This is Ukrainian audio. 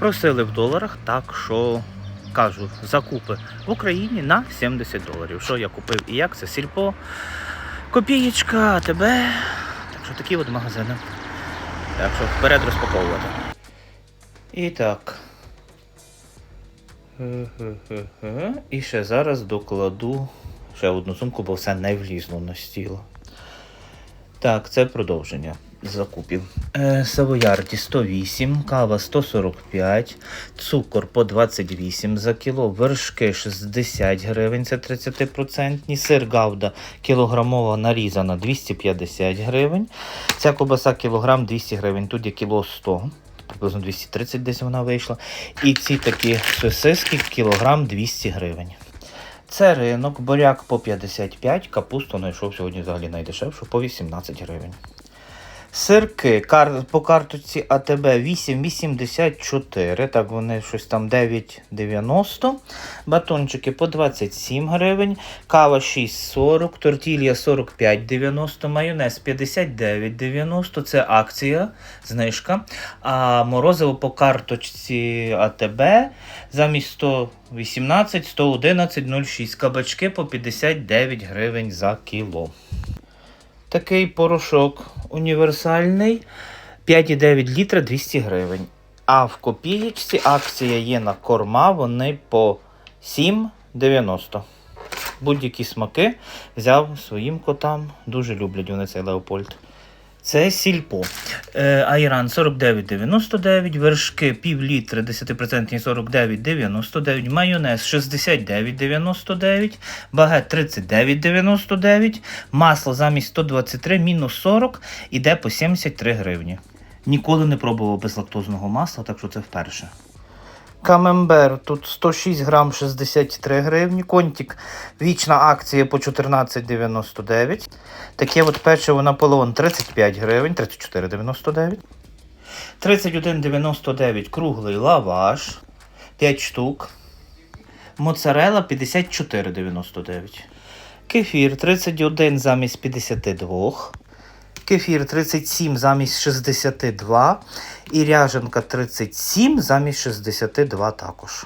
Просили в доларах, так що кажу, закупи в Україні на 70 доларів. Що я купив і як? Це сільпо, копієчка, АТБ. Так що такі от магазини. Так що вперед розпаковувати. І так. І ще зараз докладу ще одну сумку, бо все не влізло на стіл. Так, це продовження закупів. Е, Савоярді 108, кава 145, цукор по 28 за кіло, вершки 60 гривень, це 30%, сир гауда кілограмова нарізана 250 гривень. Ця кобаса кілограм 200 гривень, тут є кіло 100 приблизно 230 десь вона вийшла. І ці такі сосиски кілограм 200 гривень. Це ринок, буряк по 55, капусту знайшов сьогодні взагалі найдешевшу по 18 гривень. Сирки по карточці АТБ 8,84, так вони щось там 9,90. Батончики по 27 гривень, кава 6,40, тортілля 45,90, майонез 59,90, це акція, знижка. А морозиво по карточці АТБ замість 118, 111, 0,6. Кабачки по 59 гривень за кіло. Такий порошок універсальний 5,9 літра 200 гривень. А в копієчці акція є на корма, вони по 7,90. Будь-які смаки взяв своїм котам. Дуже люблять вони цей Леопольд. Це сільпо. Е, Айран 49,99, вершки пів літри 10% 49,99, майонез 69,99, багет 39,99, масло замість 123 мінус 40 іде по 73 гривні. Ніколи не пробував безлактозного масла, так що це вперше. Камембер тут 106 грам 63 гривні. Контік вічна акція по 14,99. Таке от печиво Наполеон 35 гривень, 34,99. 31,99 круглий лаваш 5 штук. Моцарела 54,99. Кефір 31 замість 52. Кефір 37 замість 62. І ряженка 37 замість 62 також.